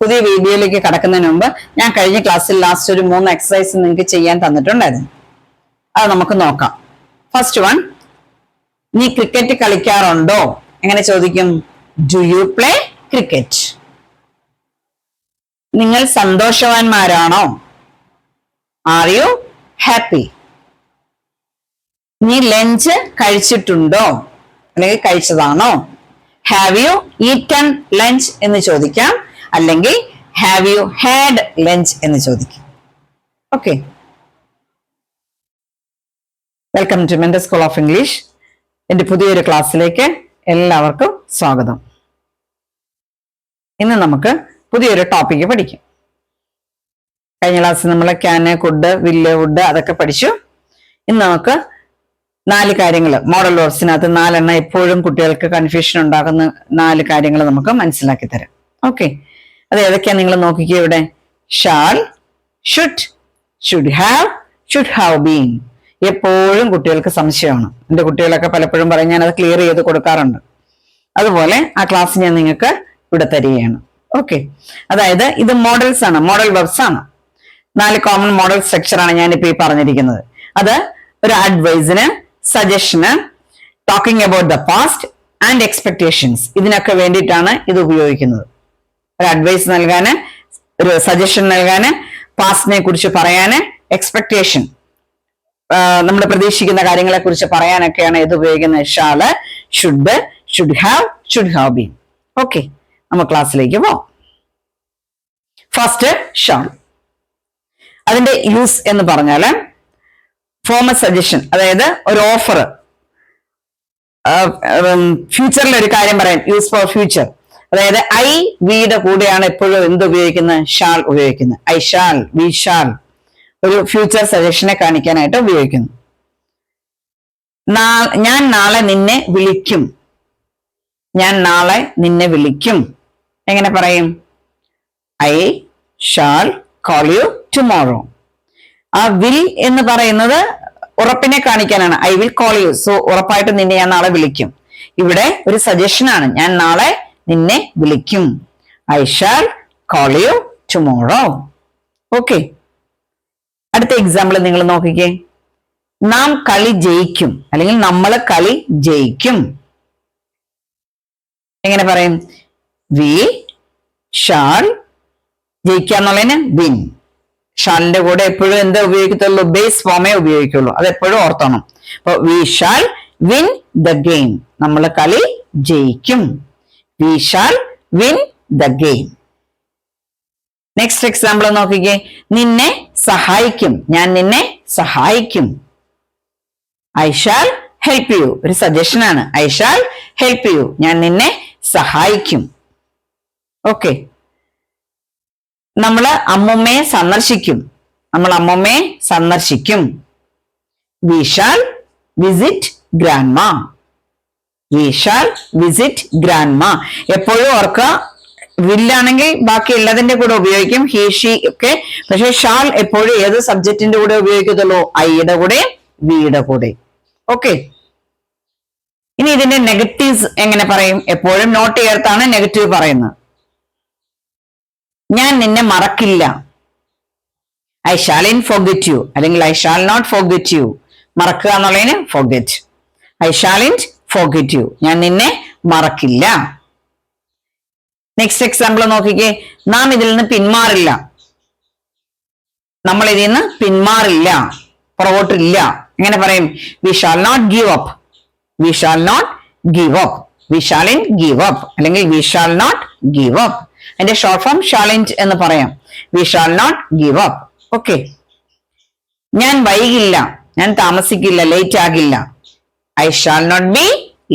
പുതിയ വീഡിയോയിലേക്ക് കടക്കുന്നതിന് മുമ്പ് ഞാൻ കഴിഞ്ഞ ക്ലാസ്സിൽ ലാസ്റ്റ് ഒരു മൂന്ന് എക്സസൈസ് നിങ്ങൾക്ക് ചെയ്യാൻ തന്നിട്ടുണ്ടായിരുന്നു. അത് നമുക്ക് നോക്കാം. ഫസ്റ്റ് വൺ നീ ക്രിക്കറ്റ് കളിക്കാറുണ്ടോ? എങ്ങനെ ചോദിക്കും? ഡു യു പ്ലേ ക്രിക്കറ്റ് നിങ്ങൾ സന്തോഷവാന്മാരാണോ? ആർ യു ഹാപ്പി നീ ലഞ്ച് കഴിച്ചിട്ടുണ്ടോ? അല്ലെങ്കിൽ കഴിച്ചതാണോ? ഹാവ് യു ഈറ്റൺ ലഞ്ച് എന്ന് ചോദിക്കാം. അല്ലെങ്കിൽ ഹാവ് യു ഹാഡ് ലഞ്ച് എന്ന് ചോദിക്കും. Okay welcome to Mentor school of English എന്റെ പുതിയൊരു ക്ലാസ്സിലേക്ക് എല്ലാവർക്കും സ്വാഗതം. ഇന്ന് നമുക്ക് പുതിയൊരു ടോപ്പിക്ക് പഠിക്കും. കഴിഞ്ഞ ക്ലാസ്സിൽ നമ്മൾ ക്യാന് കുഡ് വില്ല് വുഡ് അതൊക്കെ പഠിച്ചു. ഇന്ന് നമുക്ക് നാല് കാര്യങ്ങൾ മോഡൽ വേർഡ്സിനകത്ത് നാലെണ്ണം എപ്പോഴും കുട്ടികൾക്ക് കൺഫ്യൂഷൻ ഉണ്ടാകുന്ന നാല് കാര്യങ്ങൾ നമുക്ക് മനസ്സിലാക്കി തരാം. ഓക്കെ അത് ഏതൊക്കെയാ നിങ്ങൾ നോക്കിക്കുക ഇവിടെ? Shall should should have should have been എപ്പോഴും കുട്ടികൾക്ക് സംശയമാണ്. എന്റെ കുട്ടികളൊക്കെ പലപ്പോഴും പറയും ഞാൻ അത് ക്ലിയർ ചെയ്ത് കൊടുക്കാറുണ്ട്. അതുപോലെ ആ ക്ലാസ് ഞാൻ നിങ്ങൾക്ക് ഇവിടെ തരികയാണ്. ഓക്കെ അതായത് ഇത് മോഡൽസ് ആണ് മോഡൽ വെബ്സ് ആണ്. നാല് കോമൺ മോഡൽ സ്ട്രക്ചർ ആണ് ഞാനിപ്പോ ഈ പറഞ്ഞിരിക്കുന്നത്. അത് ഒരു അഡ്വൈസിന് suggestion talking about the past and expectations ഇതിനൊക്കെ വേണ്ടിയിട്ടാണ് ഇത് ഉപയോഗിക്കുന്നത്. ഒരു അഡ്വൈസ് നൽകാന് ഒരു സജഷൻ നൽകാന് പാസ്റ്റിനെ കുറിച്ച് പറയാന് എക്സ്പെക്ടേഷൻ നമ്മൾ പ്രതീക്ഷിക്കുന്ന കാര്യങ്ങളെ കുറിച്ച് പറയാനൊക്കെയാണ് ഇത് ഉപയോഗിക്കുന്നത് shall. Should should have should have been okay നമ്മൾ ക്ലാസ്സിലേക്ക് പോവാം. First shawl. അതിന്റെ യൂസ് എന്ന് പറഞ്ഞാൽ ഫോം എ സജഷൻ അതായത് ഒരു ഓഫർ ഫ്യൂച്ചറിൽ ഒരു കാര്യം പറയാൻ യൂസ് ഫോർ ഫ്യൂച്ചർ അതായത് ഐ വിയുടെ കൂടെയാണ് എപ്പോഴും എന്ത് ഉപയോഗിക്കുന്നത്? ഷാൾ ഉപയോഗിക്കുന്നത്. I shall we shall. ഒരു ഫ്യൂച്ചർ സജഷനെ കാണിക്കാനായിട്ട് ഉപയോഗിക്കുന്നു. ഞാൻ നാളെ നിന്നെ വിളിക്കും. ഞാൻ നാളെ നിന്നെ വിളിക്കും. എങ്ങനെ പറയും? I shall call you tomorrow. ആ വിൽ എന്ന് പറയുന്നത് ഉറപ്പിനെ കാണിക്കാനാണ്. I will call you. So ഉറപ്പായിട്ട് നിന്നെ ഞാൻ നാളെ വിളിക്കും. ഇവിടെ ഒരു സജഷനാണ് ഞാൻ നാളെ നിന്നെ വിളിക്കും. I shall call you tomorrow okay അടുത്ത എക്സാമ്പിൾ നിങ്ങൾ നോക്കിക്കേ. നാം കളി ജയിക്കും. അല്ലെങ്കിൽ നമ്മൾ കളി ജയിക്കും. എങ്ങനെ പറയും? വി ഷാൾ ജയിക്കുക എന്നുള്ളതിന് വിൻ ഷാളിന്റെ കൂടെ എപ്പോഴും എന്താ ഉപയോഗിക്കത്തുള്ളൂ? ബേസ് ഫോമേ ഉപയോഗിക്കുള്ളൂ. അത് എപ്പോഴും ഓർത്തണം. അപ്പൊ we shall win the game നമ്മൾ കളി ജയിക്കും. We shall win the game next example നോക്കിക്കേ. നിന്നെ സഹായിക്കും. ഞാൻ നിന്നെ സഹായിക്കും. ഐ ഷാൽ ഹെൽപ്പ് യു ഒരു സജഷൻ ആണ്. ഐ ഷാൽ ഹെൽപ്പ് യു ഞാൻ നിന്നെ സഹായിക്കും. ഓക്കെ നമ്മൾ അമ്മുമ്മയെ സന്ദർശിക്കും. നമ്മൾ അമ്മുമ്മയെ സന്ദർശിക്കും. We shall visit grandma we shall visit grandma എപ്പോഴും ഓർക്കുക വില്ലാണെങ്കിൽ ബാക്കി എല്ലാതിന്റെ കൂടെ ഉപയോഗിക്കും ഹി ഷി ഒക്കെ. പക്ഷെ ഷാൽ എപ്പോഴും ഏത് സബ്ജക്റ്റിന്റെ കൂടെ ഉപയോഗിക്കത്തുള്ളൂ? ഐയുടെ കൂടെ വിയുടെ കൂടെ. ഓക്കെ ഇനി ഇതിന്റെ നെഗറ്റീവ്സ് എങ്ങനെ പറയും? എപ്പോഴും നോട്ട് ചേർത്താണ് നെഗറ്റീവ് പറയുന്നത്. ഞാൻ നിന്നെ മറക്കില്ല. I shall in forget you അല്ലെങ്കിൽ I shall not forget you മറക്കുക എന്നുള്ളതിന് forget I shall in forget you ഞാൻ നിന്നെ മറക്കില്ല. നെക്സ്റ്റ് എക്സാമ്പിൾ നോക്കിക്കേ. നാം ഇതിൽ നിന്ന് പിന്മാറില്ല. നമ്മൾ ഇതിൽ നിന്ന് പിന്മാറില്ല. പുറകോട്ടില്ല. എങ്ങനെ പറയും? We shall not give up we shall not give up we shall in give up അല്ലെങ്കിൽ we shall not give up അതിന്റെ ഷോർട്ട് ഫോം ഷാലിന്റ് എന്ന് പറയാം. We shall not give up okay ഞാൻ വൈകില്ല. ഞാൻ താമസിക്കില്ല. ലേറ്റ് ആകില്ല. I shall not be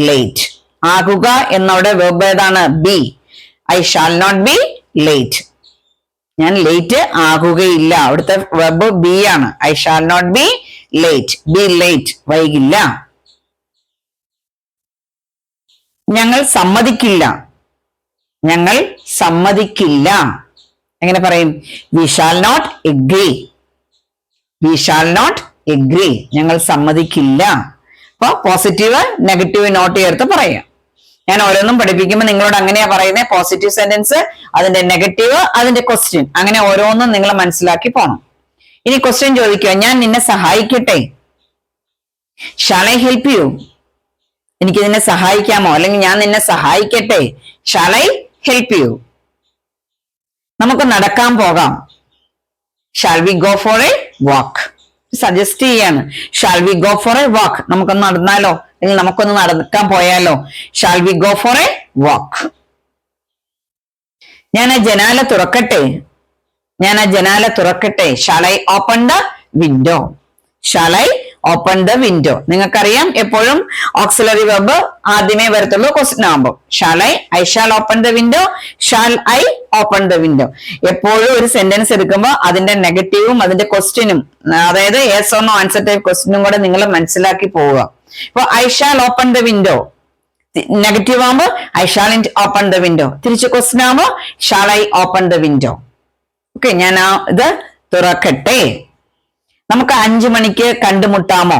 late ആകുക എന്നവിടെ വെബ് ഏതാണ്? Be I shall not be late ഞാൻ ലേറ്റ് ആകുകയില്ല. അവിടുത്തെ വെബ് ബി ആണ്. I shall not be late be late വൈകില്ല. ഞങ്ങൾ സമ്മതിക്കില്ല. ഞങ്ങൾ സമ്മതിക്കില്ല. എങ്ങനെ പറയും? We shall not agree we shall not agree ഞങ്ങൾ സമ്മതിക്കില്ല. അപ്പൊ പോസിറ്റീവ് നെഗറ്റീവ് നോട്ട് ചേർത്ത് പറയാം ഞാൻ ഓരോന്നും പഠിപ്പിക്കുമ്പോൾ നിങ്ങളോട് അങ്ങനെയാ പറയുന്നത് പോസിറ്റീവ് സെന്റൻസ് അതിന്റെ നെഗറ്റീവ് അതിന്റെ ക്വസ്റ്റ്യൻ അങ്ങനെ ഓരോന്നും നിങ്ങൾ മനസ്സിലാക്കി പോണം. ഇനി ക്വസ്റ്റ്യൻ ചോദിക്കുക. ഞാൻ നിന്നെ സഹായിക്കട്ടെ? ഷാൽ ഐ ഹെൽപ്പ് യു എനിക്ക് നിന്നെ സഹായിക്കാമോ? അല്ലെങ്കിൽ ഞാൻ നിന്നെ സഹായിക്കട്ടെ? ഷാൽ ഐ ഹെൽപ്പ് യു നമുക്ക് നടക്കാൻ പോകാം. Shall we go for a walk suggest ചെയ്യാണ്. Shall we go for a walk നമുക്കൊന്ന് നടന്നാലോ? അല്ലെങ്കിൽ നമുക്കൊന്ന് നടക്കാൻ പോയാലോ? Shall we go for a walk ഞാൻ ആ ജനാല തുറക്കട്ടെ? ഞാൻ ആ ജനാല തുറക്കട്ടെ? Shall I open the window shall I open the window നിങ്ങൾക്കറിയാം എപ്പോഴും ഓക്സിലറി വെബ് ആദ്യമേ വരത്തുള്ളൂ ക്വസ്റ്റ്യൻ ആകുമ്പോൾ shall I I shall open the window shall I open the window എപ്പോഴും ഒരു സെന്റൻസ് എടുക്കുമ്പോൾ അതിന്റെ നെഗറ്റീവും അതിന്റെ ക്വസ്റ്റ്യനും അതായത് yes or ആൻസർ ടൈപ്പ് ക്വസ്റ്റ്യനും കൂടെ നിങ്ങൾ മനസ്സിലാക്കി പോവുക. ഇപ്പൊ I shall open the window negative ആകുമ്പോൾ I shall in open the window തിരിച്ച് ക്വസ്റ്റ്യൻ ആകുമ്പോൾ shall I open the window okay ഞാൻ ആ ഇത് തുറക്കട്ടെ. നമുക്ക് അഞ്ചു മണിക്ക് കണ്ടുമുട്ടാമോ?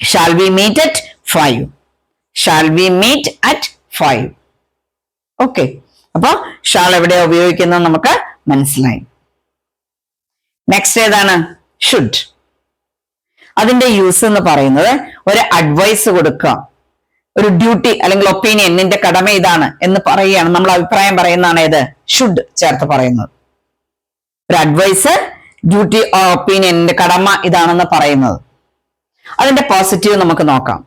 Shall we meet at five shall we meet at five okay അപ്പൊ ഷാൾ എവിടെയാ ഉപയോഗിക്കുന്നത് നമുക്ക് മനസ്സിലായി. നെക്സ്റ്റ് ഏതാണ്? ഷുഡ് അതിന്റെ യൂസ് എന്ന് പറയുന്നത് ഒരു അഡ്വൈസ് കൊടുക്കുക. ഒരു ഡ്യൂട്ടി അല്ലെങ്കിൽ ഒപ്പീനിയൻ നിന്റെ കടമ ഇതാണ് എന്ന് പറയുകയാണ്. നമ്മൾ അഭിപ്രായം പറയുന്നതാണ് ഏത്? ഷുഡ് ചേർത്ത് പറയുന്നത്. ഒരു അഡ്വൈസ് ഡ്യൂട്ടി ഒപ്പീനിയൻ എന്റെ കടമ ഇതാണെന്ന് പറയുന്നത്. അതിന്റെ പോസിറ്റീവ് നമുക്ക് നോക്കാം.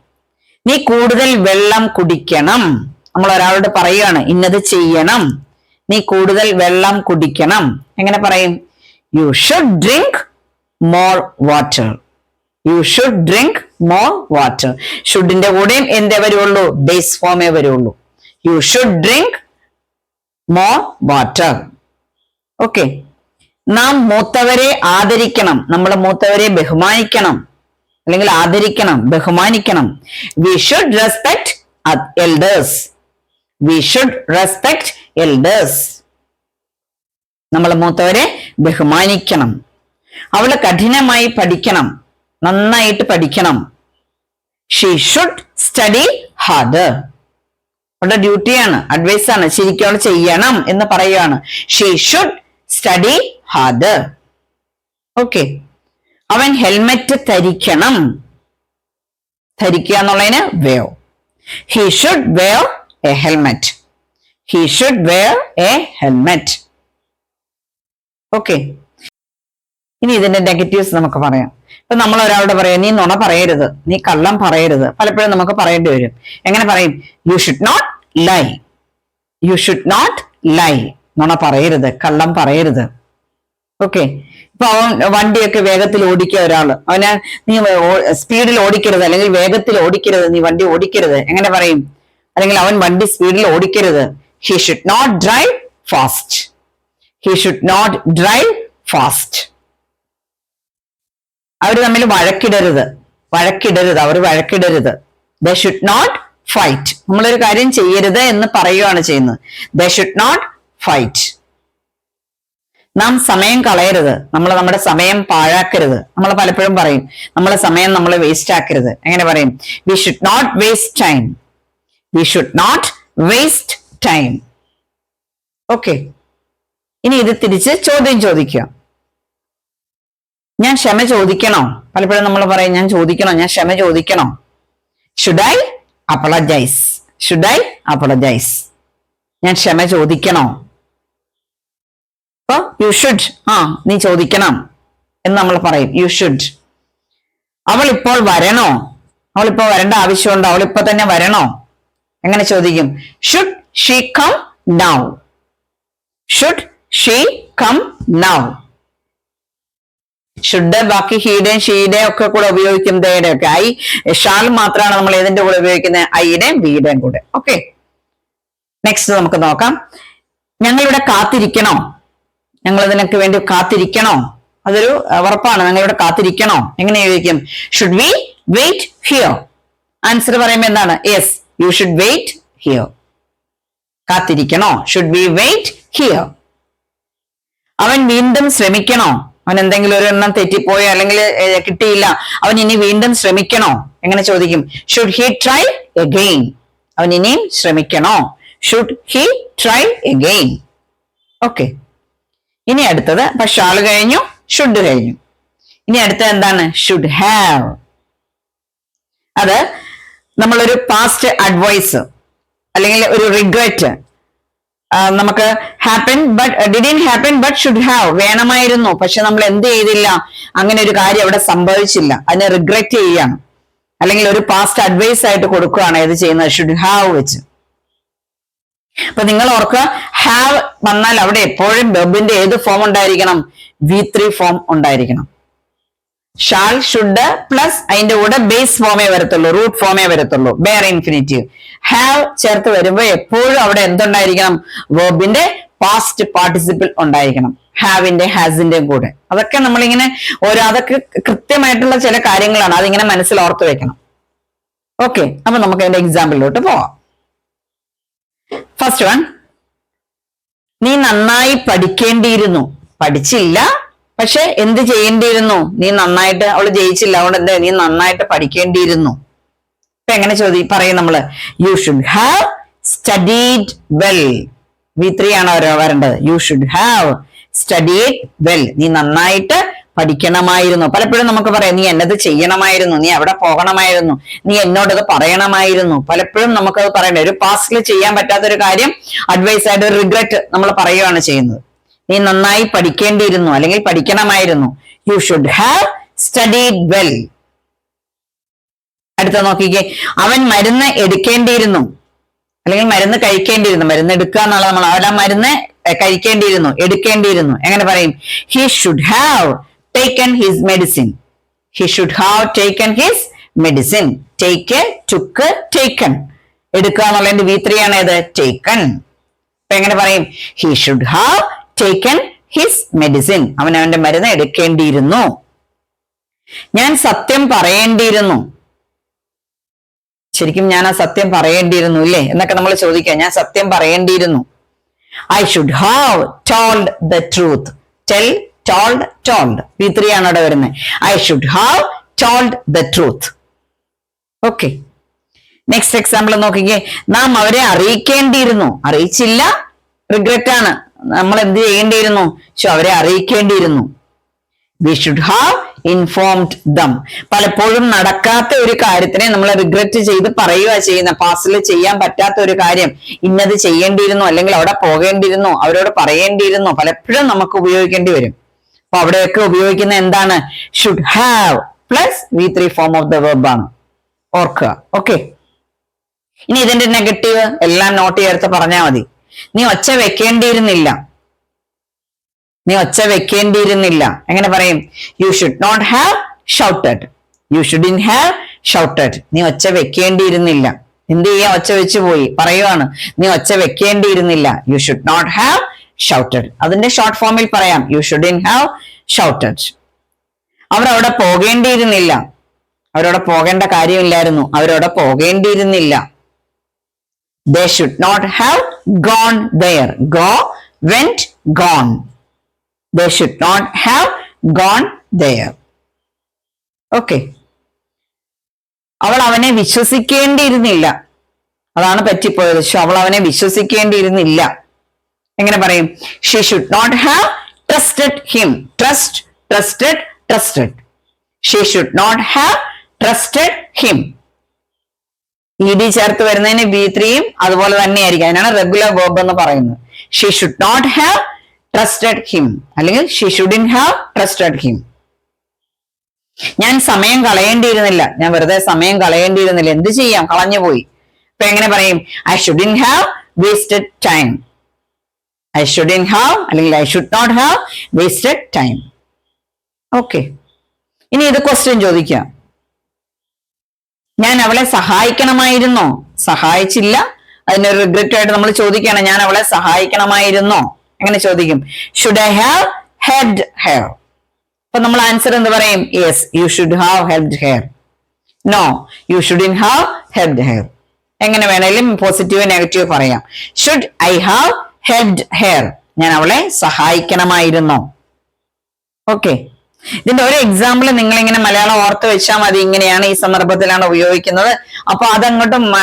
നീ കൂടുതൽ വെള്ളം കുടിക്കണം. നമ്മൾ ഒരാളോട് പറയുകയാണ് ഇന്നത് ചെയ്യണം. നീ കൂടുതൽ വെള്ളം കുടിക്കണം. എങ്ങനെ പറയും? You should drink more water you should drink more water ഷുഡിന്റെ കൂടെയും എന്തേ വരുള്ളൂ? ബേസ് ഫോമേ വരുള്ളൂ. You should drink more water okay നാം മൂത്തവരെ ആദരിക്കണം. നമ്മൾ മൂത്തവരെ ബഹുമാനിക്കണം. അല്ലെങ്കിൽ ആദരിക്കണം ബഹുമാനിക്കണം. We should respect elders we should respect elders നമ്മൾ മൂത്തവരെ ബഹുമാനിക്കണം. അവൾ കഠിനമായി പഠിക്കണം. നന്നായിട്ട് പഠിക്കണം. ഷീ ഷുഡ് സ്റ്റഡി ഹാർഡ് അവളുടെ ഡ്യൂട്ടിയാണ് അഡ്വൈസ് ആണ്. ശരിക്കും അവൾ ചെയ്യണം എന്ന് പറയുകയാണ് she should study hard okay. അവൻ ഹെൽമെറ്റ് ധരിക്കണം. ധരിക്കുക എന്നുള്ളതിന് wear he should wear a helmet he should wear a helmet okay. ഇനി ഇതിന്റെ നെഗറ്റീവ്സ് നമുക്ക് പറയാം. ഇപ്പൊ നമ്മൾ ഒരാളോട് പറയാം നീ നുണ പറയരുത്. നീ കള്ളം പറയരുത്. പലപ്പോഴും നമുക്ക് പറയേണ്ടി വരും. എങ്ങനെ പറയും? You should not lie you should not lie നുണ പറയരുത്. കള്ളം പറയരുത്. ഓക്കെ ഇപ്പൊ അവൻ വണ്ടിയൊക്കെ വേഗത്തിൽ ഓടിക്കുക ഒരാൾ. അവന് നീ സ്പീഡിൽ ഓടിക്കരുത്. അല്ലെങ്കിൽ വേഗത്തിൽ ഓടിക്കരുത്. നീ വണ്ടി ഓടിക്കരുത്. എങ്ങനെ പറയും? അല്ലെങ്കിൽ അവൻ വണ്ടി സ്പീഡിൽ ഓടിക്കരുത്. He should not drive fast he should not drive fast അവർ തമ്മിൽ വഴക്കിടരുത്. വഴക്കിടരുത്. അവർ വഴക്കിടരുത്. ദ ഷുഡ് നോട്ട് ഫൈറ്റ് നമ്മളൊരു കാര്യം ചെയ്യരുത് എന്ന് പറയുകയാണ് ചെയ്യുന്നത്. ദ ഷുഡ് നോട്ട് ഫൈറ്റ് നാം സമയം കളയരുത്. നമ്മൾ നമ്മുടെ സമയം പാഴാക്കരുത്. നമ്മൾ പലപ്പോഴും പറയും നമ്മളെ സമയം നമ്മൾ വേസ്റ്റ് ആക്കരുത്. എങ്ങനെ പറയും? We should not waste time we should not waste time okay ഇനി ഇത് തിരിച്ച് ചോദ്യം ചോദിക്കുക. ഞാൻ ക്ഷമ ചോദിക്കണോ? പലപ്പോഴും നമ്മൾ പറയും ഞാൻ ചോദിക്കണോ? ഞാൻ ക്ഷമ ചോദിക്കണോ? Should I apologise should I apologise ഞാൻ ക്ഷമ ചോദിക്കണോ? അപ്പൊ യു ഷുഡ് ആ നീ ചോദിക്കണം എന്ന് നമ്മൾ പറയും. യു ഷുഡ് അവൾ ഇപ്പോൾ വരണോ? അവൾ ഇപ്പോൾ വരേണ്ട ആവശ്യമുണ്ടോ? അവൾ ഇപ്പൊ തന്നെ വരണോ? എങ്ങനെ ചോദിക്കും? Should she come now should she come now should ബാക്കി ഹീഡേയും ഷീഡേയും ഒക്കെ കൂടെ ഉപയോഗിക്കും ദേയുടെ ഒക്കെ. ഐ ഷാൾ മാത്രമാണ് നമ്മൾ ഏതിന്റെ കൂടെ ഉപയോഗിക്കുന്നത്? ഐയുടെയും ബിയുടെയും കൂടെ. ഓക്കെ നെക്സ്റ്റ് നമുക്ക് നോക്കാം. ഞങ്ങളിവിടെ കാത്തിരിക്കണോ? ഞങ്ങൾ അതിനൊക്കെ വേണ്ടി കാത്തിരിക്കണോ? അതൊരു ഉറപ്പാണ്. ഞങ്ങളിവിടെ കാത്തിരിക്കണോ? എങ്ങനെ ചോദിക്കും? Should we wait here answer പറയുമ്പോൾ എന്താണ്? Yes you should wait here കാത്തിരിക്കണോ? Should we wait here അവൻ വീണ്ടും ശ്രമിക്കണോ? അവൻ എന്തെങ്കിലും ഒരു എണ്ണം തെറ്റിപ്പോയോ അല്ലെങ്കിൽ കിട്ടിയില്ല. അവൻ ഇനി വീണ്ടും ശ്രമിക്കണോ? എങ്ങനെ ചോദിക്കും? ഷുഡ് ഹി ട്രൈ എഗെയിൻ അവൻ ഇനിയും ശ്രമിക്കണോ? Should he try again okay ഇനി അടുത്തത് അപ്പൊ ഷാൾ കഴിഞ്ഞു ഷുഡ് കഴിഞ്ഞു. ഇനി അടുത്തത് എന്താണ്? ഷുഡ് ഹാവ് അത് നമ്മളൊരു പാസ്റ്റ് അഡ്വൈസ് അല്ലെങ്കിൽ ഒരു റിഗ്രറ്റ് നമുക്ക് happen but didn't happen but should have വേണമായിരുന്നു പക്ഷെ നമ്മൾ എന്ത് ചെയ്തില്ല? അങ്ങനെ ഒരു കാര്യം അവിടെ സംഭവിച്ചില്ല. അതിനെ റിഗ്രറ്റ് ചെയ്യാണ് അല്ലെങ്കിൽ ഒരു പാസ്റ്റ് അഡ്വൈസ് ആയിട്ട് കൊടുക്കുകയാണ്. ഇത് ചെയ്യുന്നത്? ഷുഡ് ഹാവ് വെച്ച്. അപ്പൊ നിങ്ങൾ ഓർക്കുക ഹാവ് വന്നാൽ അവിടെ എപ്പോഴും വെബിന്റെ ഏത് ഫോം ഉണ്ടായിരിക്കണം? വി ത്രീ ഫോം ഉണ്ടായിരിക്കണം. ഷാൾ ഷുഡ് പ്ലസ് അതിന്റെ കൂടെ ബേസ് ഫോമേ വരത്തുള്ളൂ റൂട്ട് ഫോമേ വരത്തുള്ളൂ ബേർ ഇൻഫിനിറ്റീവ് ഹാവ് ചേർത്ത് വരുമ്പോൾ എപ്പോഴും അവിടെ എന്തുണ്ടായിരിക്കണം? വെർബിന്റെ പാസ്റ്റ് പാർട്ടിസിപ്പിൾ ഉണ്ടായിരിക്കണം. ഹാവിന്റെ ഹാസിന്റെ കൂടെ. അതൊക്കെ നമ്മളിങ്ങനെ ഓരോ അതൊക്കെ കൃത്യമായിട്ടുള്ള ചില കാര്യങ്ങളാണ്. അതിങ്ങനെ മനസ്സിൽ ഓർത്ത് വെക്കണം. ഓക്കെ അപ്പൊ നമുക്ക് അതിന്റെ എക്സാമ്പിളിലോട്ട് പോവാം. ഫസ്റ്റ് വൺ നീ നന്നായി പഠിക്കേണ്ടിയിരുന്നു. പഠിച്ചില്ല പക്ഷെ എന്ത് ചെയ്യേണ്ടിയിരുന്നു? നീ നന്നായിട്ട് അവൾ ജയിച്ചില്ല അതുകൊണ്ട് എന്താ നീ നന്നായിട്ട് പഠിക്കേണ്ടിയിരുന്നു? ഇപ്പൊ എങ്ങനെ ചോദി പറയും നമ്മൾ? You should have studied well V three ആണ് വരേണ്ടത്? You should have studied well നീ നന്നായിട്ട് പഠിക്കണമായിരുന്നു. പലപ്പോഴും നമുക്ക് പറയാം നീ എന്നത് ചെയ്യണമായിരുന്നു നീ അവിടെ പോകണമായിരുന്നു നീ എന്നോടത് പറയണമായിരുന്നു. പലപ്പോഴും നമുക്കത് പറയണ്ട ഒരു പാസ്റ്റിൽ ചെയ്യാൻ പറ്റാത്ത ഒരു കാര്യം അഡ്വൈസ് ആയിട്ട് ഒരു റിഗ്രറ്റ് നമ്മൾ പറയുകയാണ് ചെയ്യുന്നത്. നീ നന്നായി പഠിക്കേണ്ടിയിരുന്നു അല്ലെങ്കിൽ പഠിക്കണമായിരുന്നു. You should have studied well അടുത്ത നോക്കിക്കേ. അവൻ മരുന്ന് എടുക്കേണ്ടിയിരുന്നു അല്ലെങ്കിൽ മരുന്ന് കഴിക്കേണ്ടിയിരുന്നു. മരുന്ന് എടുക്കുക എന്നുള്ളത് നമ്മൾ അവൻ ആ മരുന്ന് കഴിക്കേണ്ടിയിരുന്നു എടുക്കേണ്ടിയിരുന്നു. എങ്ങനെ പറയും? He should have taken his medicine he should have taken his medicine take took taken എടുക്കുക എന്നുള്ളതിന്റെ വി ത്രീ ആണ് ഏത് ടേക്കൺ അപ്പൊ എങ്ങനെ പറയും? He should have taken his medicine അവൻ അവന്റെ മരുന്ന് എടുക്കേണ്ടിയിരുന്നു. ഞാൻ സത്യം പറയേണ്ടിയിരുന്നു. ശരിക്കും ഞാൻ ആ സത്യം പറയേണ്ടിയിരുന്നു ഇല്ലേ? എന്നൊക്കെ നമ്മൾ ചോദിക്കാം. ഞാൻ സത്യം പറയേണ്ടിയിരുന്നു. I should have told the truth tell told told V three ആണ് അവിടെ വരുന്നത് I should have told the truth okay next example നോക്കിക്കേ. നാം അവരെ അറിയിക്കേണ്ടിയിരുന്നു. അറിയിച്ചില്ല. റിഗ്രറ്റ് ആണ്. നമ്മൾ എന്ത് ചെയ്യേണ്ടിയിരുന്നു? പക്ഷെ അവരെ അറിയിക്കേണ്ടിയിരുന്നു. We should have informed them പലപ്പോഴും നടക്കാത്ത ഒരു കാര്യത്തിനെ നമ്മൾ റിഗ്രറ്റ് ചെയ്ത് പറയുക ചെയ്യുന്ന. പാസ്റ്റിൽ ചെയ്യാൻ പറ്റാത്ത ഒരു കാര്യം. ഇന്നത് ചെയ്യേണ്ടിയിരുന്നു. അല്ലെങ്കിൽ അവിടെ പോകേണ്ടിയിരുന്നു. അവരോട് പറയേണ്ടിയിരുന്നു. പലപ്പോഴും നമുക്ക് ഉപയോഗിക്കേണ്ടി വരും. അപ്പൊ അവിടെയൊക്കെ ഉപയോഗിക്കുന്ന എന്താണ്? Should have plus V three form of the verb ആണ്. ഓർക്കുക. ഓക്കെ ഇനി ഇതിന്റെ നെഗറ്റീവ് എല്ലാം നോട്ട് ചേർത്ത് പറഞ്ഞാൽ മതി. നീ ഒച്ച വെക്കേണ്ടിയിരുന്നില്ല. നീ ഒച്ച വെക്കേണ്ടിയിരുന്നില്ല. എങ്ങനെ പറയും? You should not have shouted you shouldn't have shouted നീ ഒച്ച വെക്കേണ്ടിയിരുന്നില്ല. എന്ത് ചെയ്യാ? ഒച്ച വെച്ച് പോയി. പറയുവാണ്. നീ ഒച്ച വെക്കേണ്ടിയിരുന്നില്ല. You should not have shouted അതിന്റെ ഷോർട്ട് ഫോമിൽ പറയാം. യു ഷുഡിൻ ഹാവ് ഷൗട്ടഡ് അവർ അവിടെ പോകേണ്ടിയിരുന്നില്ല. അവരവിടെ പോകേണ്ട കാര്യമില്ലായിരുന്നു. അവരവിടെ പോകേണ്ടിയിരുന്നില്ല. They should not have gone there go went gone they should not have gone there. Okay അവൾ അവനെ വിശ്വസിക്കേണ്ടിയിരുന്നില്ല. അതാണ് പറ്റിപ്പോയത്. അവൾ അവനെ വിശ്വസിക്കേണ്ടിയിരുന്നില്ല. എങ്ങനെ പറയും? She should not have trusted him trust trusted trusted she should not have trusted him E D ചേർത്ത് വരുന്നതിന് ബി ത്രീയും അതുപോലെ തന്നെയായിരിക്കും. അതിനാണ് റെഗുലർ വേർബ് എന്ന് പറയുന്നത്. She should not have trusted him അല്ലെങ്കിൽ she shouldn't have trusted him ഞാൻ സമയം കളയേണ്ടിയിരുന്നില്ല. ഞാൻ വെറുതെ സമയം കളയേണ്ടിയിരുന്നില്ല. എന്ത് ചെയ്യാം? കളഞ്ഞുപോയി അപ്പൊ എങ്ങനെ പറയും? I shouldn't have wasted time I shouldn't have അല്ലെങ്കിൽ I should not have wasted time okay ഇനി ഇത് ക്വസ്റ്റ്യൻ ചോദിക്കാം ഞാൻ അവളെ സഹായിക്കണമായിരുന്നോ? സഹായിച്ചില്ല. അതിനൊരു റിഗ്രറ്റ് ആയിട്ട് നമ്മൾ ചോദിക്കുകയാണ് ഞാൻ അവളെ സഹായിക്കണമായിരുന്നോ? എങ്ങനെ ചോദിക്കും? Should I have helped her അപ്പൊ നമ്മൾ ആൻസർ എന്ത് പറയും? Yes you should have helped her no you shouldn't have helped her എങ്ങനെ വേണേലും പോസിറ്റീവ് നെഗറ്റീവ് പറയാം. Should I have helped her ഞാൻ അവളെ സഹായിക്കണമായിരുന്നു. ഓക്കെ ഇതിന്റെ ഒരു എക്സാമ്പിൾ നിങ്ങൾ ഇങ്ങനെ മലയാളം ഓർത്ത് വെച്ചാൽ മതി. ഇങ്ങനെയാണ് ഈ സന്ദർഭത്തിലാണ് ഉപയോഗിക്കുന്നത്. അപ്പൊ അതങ്ങോട്ടും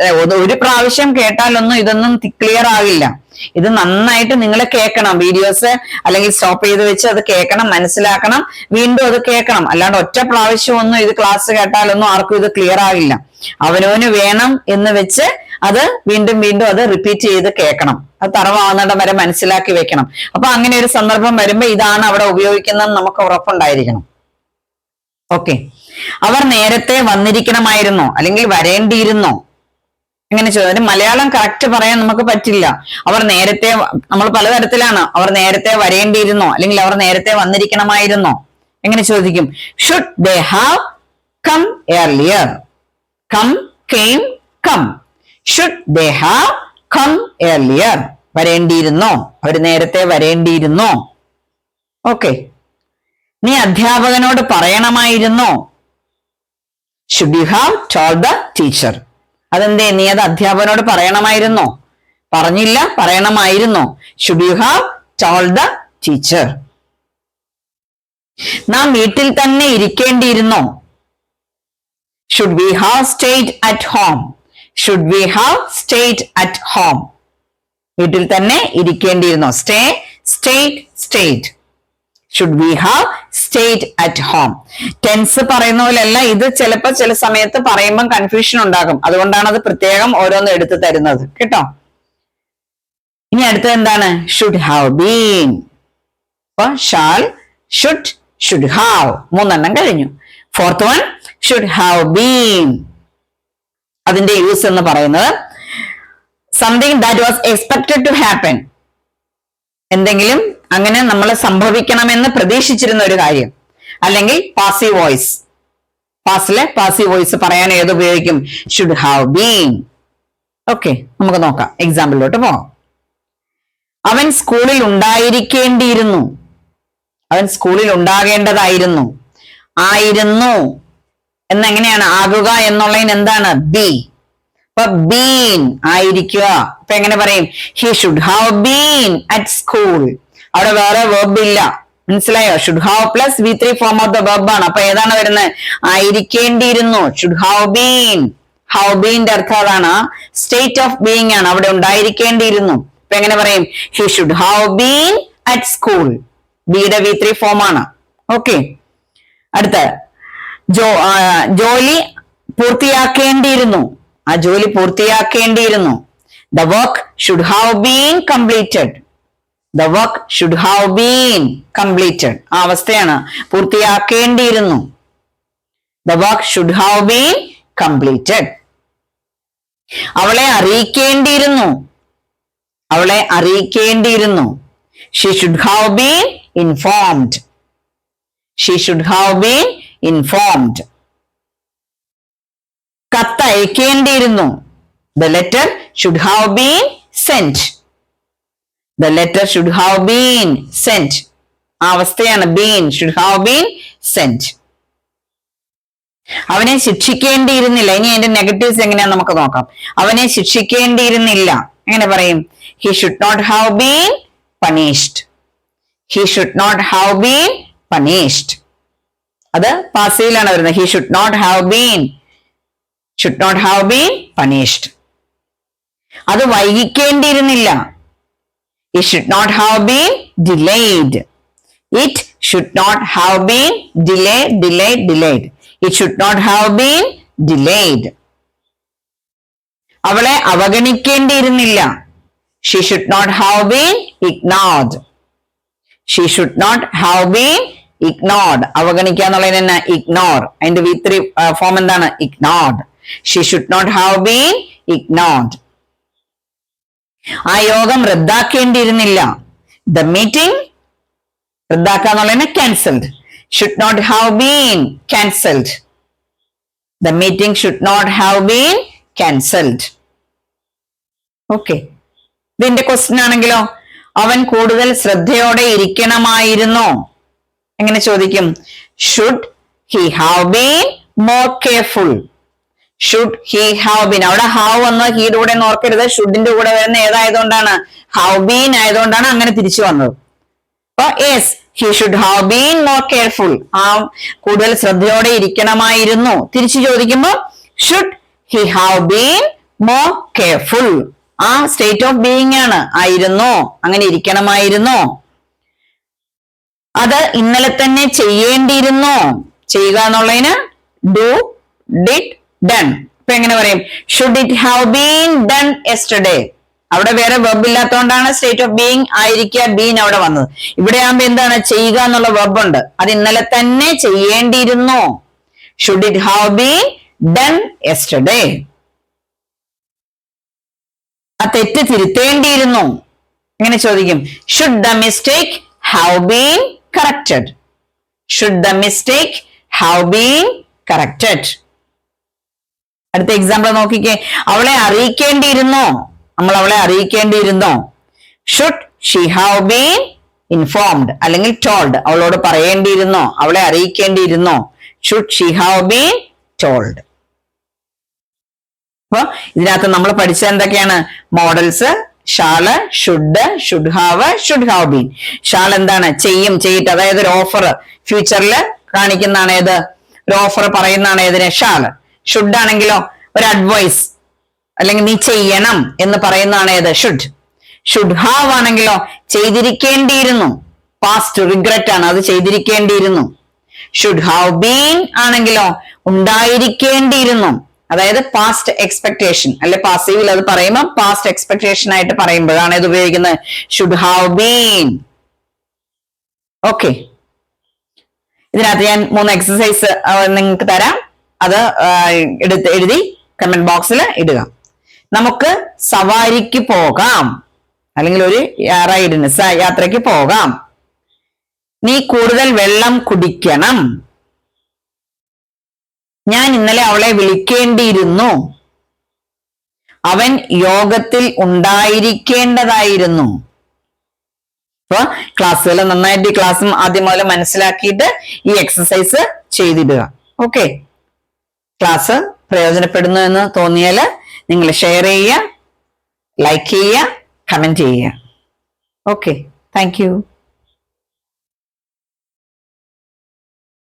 ഒരു- ഒരു പ്രാവശ്യം കേട്ടാലൊന്നും ഇതൊന്നും ക്ലിയർ ആകില്ല ഇത് നന്നായിട്ട് നിങ്ങൾ കേൾക്കണം വീഡിയോസ് അല്ലെങ്കിൽ സ്റ്റോപ്പ് ചെയ്ത് വെച്ച് അത് കേൾക്കണം മനസ്സിലാക്കണം. വീണ്ടും അത് കേൾക്കണം അല്ലാണ്ട് ഒറ്റ പ്രാവശ്യം ഒന്നും ഇത് ക്ലാസ് കേട്ടാലൊന്നും ആർക്കും ഇത് ക്ലിയർ ആകില്ല അവനവന് വേണം എന്ന് വെച്ച് അത് വീണ്ടും വീണ്ടും അത് റിപ്പീറ്റ് ചെയ്ത് കേൾക്കണം അത് തറവാകുന്നിടം വരെ മനസ്സിലാക്കി വെക്കണം. അപ്പൊ അങ്ങനെ ഒരു സന്ദർഭം വരുമ്പോ ഇതാണ് അവിടെ ഉപയോഗിക്കുന്നത് നമുക്ക് ഉറപ്പുണ്ടായിരിക്കണം. ഓക്കെ. അവർ നേരത്തെ വന്നിരിക്കണമായിരുന്നോ അല്ലെങ്കിൽ വരേണ്ടിയിരുന്നോ. എങ്ങനെ ചോദിച്ചു? മലയാളം കറക്റ്റ് പറയാൻ നമുക്ക് പറ്റില്ല. അവർ നേരത്തെ നമ്മൾ പലതരത്തിലാണ്. അവർ നേരത്തെ വരേണ്ടിയിരുന്നോ അല്ലെങ്കിൽ അവർ നേരത്തെ വന്നിരിക്കണമായിരുന്നോ. എങ്ങനെ ചോദിക്കും? Should they have come earlier come came come should they have come earlier വരേണ്ടിയിരുന്നോ? അവർ നേരത്തെ വരേണ്ടിയിരുന്നോ? ഓക്കെ നീ അധ്യാപകനോട് പറയണമായിരുന്നോ? Should you have told the teacher അതെന്തേ? നീ അത് അധ്യാപകനോട് പറയണമായിരുന്നോ? പറഞ്ഞില്ല പറയണമായിരുന്നോ? Should you have told the teacher നാം വീട്ടിൽ തന്നെ ഇരിക്കേണ്ടിയിരുന്നോ? Should we have stayed at home should we have stayed at home വീട്ടിൽ തന്നെ ഇരിക്കേണ്ടിയിരുന്നോ? Stay stayed stayed should we have stayed at home tense പറയുന്ന പോലെയല്ല ഇത് ചിലപ്പോൾ ചില സമയത്ത് പറയുമ്പോൾ കൺഫ്യൂഷൻ ഉണ്ടാകും. അതുകൊണ്ടാണ് അത് പ്രത്യേകം ഓരോന്ന് എടുത്തു തരുന്നത്. കേട്ടോ? ഇനി അടുത്തത് എന്താണ്? ഷുഡ് ഹാവ് ബീൻ അപ്പൊ ഷാൾ ഷുഡ് ഷുഡ് ഹാവ് മൂന്നെണ്ണം കഴിഞ്ഞു. Fourth one should have been അതിന്റെ യൂസ് എന്ന് പറയുന്നത്. Something that was expected to happen എന്തെങ്കിലും അങ്ങനെ നമ്മൾ സംഭവിക്കണമെന്ന് പ്രതീക്ഷിച്ചിരുന്ന ഒരു കാര്യം. അല്ലെങ്കിൽ പാസീവ് വോയിസ് പാസിലെ പാസീവ് വോയിസ് പറയാൻ ഏത് ഉപയോഗിക്കും? ഷുഡ് ഹാവ് ബീൻ ഓക്കെ നമുക്ക് നോക്കാം. എക്സാമ്പിളിലോട്ട് പോകാം അവൻ സ്കൂളിൽ ഉണ്ടായിരിക്കേണ്ടിയിരുന്നു. അവൻ സ്കൂളിൽ ഉണ്ടാകേണ്ടതായിരുന്നു. ആയിരുന്നു. എന്നെങ്ങനെയാണ് ആകുക എന്നുള്ളതിന് എന്താണ്? ബി അപ്പൊ ബീൻ ആയിരിക്കുക. അപ്പൊ എങ്ങനെ പറയും? He should have been at school അവിടെ വേറെ വെർബ് ഇല്ല. മനസ്സിലായോ? Should have plus V three form of the verb ആണ്. അപ്പൊ ഏതാണ് വരുന്നത്? ആയിരിക്കേണ്ടിയിരുന്നു. ഷുഡ് ഹാവ് ബീൻ ഹാവ് ബീന്റെ അർത്ഥം അതാണ്. സ്റ്റേറ്റ് ഓഫ് ബീയിങ് ആണ്. അവിടെ ഉണ്ടായിരിക്കേണ്ടിയിരുന്നു. അപ്പൊ എങ്ങനെ പറയും? He should have been at school ബിയുടെ വി ത്രീ ഫോം ആണ്. ഓക്കെ അടുത്ത. ജോ ജോലി പൂർത്തിയാക്കേണ്ടിയിരുന്നു. ആ ജോലി പൂർത്തിയാക്കേണ്ടിയിരുന്നു. The work should have been completed the work should have been completed ആ അവസ്ഥയാണ്. പൂർത്തിയാക്കേണ്ടിയിരുന്നു. The work should have been completed അവളെ അറിയിക്കേണ്ടിയിരുന്നു. അവളെ അറിയിക്കേണ്ടിയിരുന്നു. She should have been informed she should have been informed കത്തയക്കേണ്ടിയിരുന്നു. The letter should have been sent the letter should have been sent ആ അവസ്ഥയാണ് been should have been sent അവനെ ശിക്ഷിക്കേണ്ടിയിരുന്നില്ല. ഇനി അതിന്റെ negatives എങ്ങനെയാന്ന് നമുക്ക് നോക്കാം. അവനെ ശിക്ഷിക്കേണ്ടിയിരുന്നില്ല. എങ്ങനെ പറയും? He should not have been punished he should not have been punished അത് പാസീവിലാണ് വരുന്നത്. He should not have been should not have been punished അത് വൈകിക്കേണ്ടിയിരുന്നില്ല. It should not have been delayed it should not have been delay delay delayed it should not have been delayed അവളെ അവഗണിക്കേണ്ടിയിരുന്നില്ല. She should not have been ignored she should not have been ignored അവഗണിക്കുക എന്നുള്ളതിന് തന്നെ ignore അതിന്റെ V three form എന്താണ്? Ignored she should not have been ignored ആ യോഗം റദ്ദാക്കേണ്ടിയിരുന്നില്ല. The meeting റദ്ദാക്കുക എന്നുള്ളതിന് cancelled should not have been cancelled the meeting should not have been cancelled okay ഇതിന്റെ ക്വസ്റ്റ്യൻ ആണെങ്കിലോ? അവൻ കൂടുതൽ ശ്രദ്ധയോടെ ഇരിക്കണമായിരുന്നോ. എങ്ങനെ ചോദിക്കും? Should he have been more careful should he have been അവിടെ ഹാവ് വന്ന ഹീയുടെ കൂടെ ഓർക്കരുത്. ഷുഡിന്റെ കൂടെ വരുന്ന ഏതായതുകൊണ്ടാണ്? ഹാവ് ബീൻ ആയതുകൊണ്ടാണ് അങ്ങനെ തിരിച്ചു വന്നത്. അപ്പൊ yes he should have been more careful ആ കൂടുതൽ ശ്രദ്ധയോടെ ഇരിക്കണമായിരുന്നു. തിരിച്ചു ചോദിക്കുമ്പോ should he have been more careful ആ സ്റ്റേറ്റ് ഓഫ് ബീയിങ് ആണ്. ആയിരുന്നോ. അങ്ങനെ ഇരിക്കണമായിരുന്നോ. അത് ഇന്നലെ തന്നെ ചെയ്യേണ്ടിയിരുന്നോ. ചെയ്യുക എന്നുള്ളതിന് ഡു ഡിഡ് ഡൺ ഇപ്പൊ എങ്ങനെ പറയും? Should it have been done yesterday അവിടെ വേറെ വെബ് ഇല്ലാത്തതുകൊണ്ടാണ് സ്റ്റേറ്റ് ഓഫ് ബീയിങ് ആയിരിക്കുക ബീൻ അവിടെ വന്നത്. ഇവിടെ ആകുമ്പോ എന്താണ്? ചെയ്യുക എന്നുള്ള വെബ് ഉണ്ട്. അത് ഇന്നലെ തന്നെ ചെയ്യേണ്ടിയിരുന്നോ. Should it have been done yesterday ആ തെറ്റ് തിരുത്തേണ്ടിയിരുന്നു. എങ്ങനെ ചോദിക്കും? Should the mistake have been corrected Should the mistake have been corrected? അടുത്ത എക്സാമ്പിൾ നോക്കിക്കേ. അവളെ അറിയിക്കേണ്ടിയിരുന്നോ? നമ്മൾ അവളെ അറിയിക്കേണ്ടിയിരുന്നോ? Should she have been informed അല്ലെങ്കിൽ ടോൾഡ് അവളോട് പറയേണ്ടിയിരുന്നോ? അവളെ അറിയിക്കേണ്ടിയിരുന്നോ? Should she have been told അപ്പൊ ഇതിനകത്ത് നമ്മൾ പഠിച്ച എന്തൊക്കെയാണ്? Modals shall should should have should have been shall എന്താണ്? ചെയ്യും ചെയ്യിട്ട് അതായത് ഒരു ഓഫർ ഫ്യൂച്ചറിൽ കാണിക്കുന്നതാണ് ഏത്? ഒരു ഓഫർ പറയുന്നതാണ് ഏതിന്? ഷാൾ ഷുഡ് ആണെങ്കിലോ ഒരു അഡ്വൈസ് അല്ലെങ്കിൽ നീ ചെയ്യണം എന്ന് പറയുന്നതാണ് ഏത്? ഷുഡ്. ഷുഡ് ഹാവ് ആണെങ്കിലോ ചെയ്തിരിക്കേണ്ടിയിരുന്നു. പാസ്റ്റ് റിഗ്രറ്റ് ആണ് അത് ചെയ്തിരിക്കേണ്ടിയിരുന്നു. ഷുഡ് ഹാവ് ബീൻ ആണെങ്കിലോ ഉണ്ടായിരിക്കേണ്ടിയിരുന്നു. അതായത് പാസ്റ്റ് എക്സ്പെക്ടേഷൻ അല്ലെ പാസീവിൽ അത് പറയുമ്പോൾ പാസ്റ്റ് എക്സ്പെക്ടേഷൻ ആയിട്ട് പറയുമ്പോഴാണ് ഇത് ഉപയോഗിക്കുന്നത്. ഷുഡ് ഹാവ് ബീൻ ഓക്കെ ഇതിനകത്ത് ഞാൻ മൂന്ന് എക്സസൈസ് നിങ്ങൾക്ക് തരാം. അത് എടുത്ത് എഴുതി കമന്റ് ബോക്സിൽ ഇടുക. നമുക്ക് സവാരിക്ക് പോകാം. അല്ലെങ്കിൽ ഒരു റൈഡിന് യാത്രയ്ക്ക് പോകാം. നീ കൂടുതൽ വെള്ളം കുടിക്കണം. ഞാൻ ഇന്നലെ അവളെ വിളിക്കേണ്ടിയിരുന്നു. അവൻ യോഗത്തിൽ ഉണ്ടായിരിക്കേണ്ടതായിരുന്നു. അപ്പൊ ക്ലാസ്സുകൾ നന്നായിട്ട് ഈ ക്ലാസ്സും ആദ്യം മുതൽ മനസ്സിലാക്കിയിട്ട് ഈ എക്സസൈസ് ചെയ്തിടുക. ഓക്കെ ക്ലാസ് പ്രയോജനപ്പെടുന്നു എന്ന് തോന്നിയാൽ നിങ്ങൾ ഷെയർ ചെയ്യുക ലൈക്ക് ചെയ്യുക കമന്റ് ചെയ്യുക. Okay thank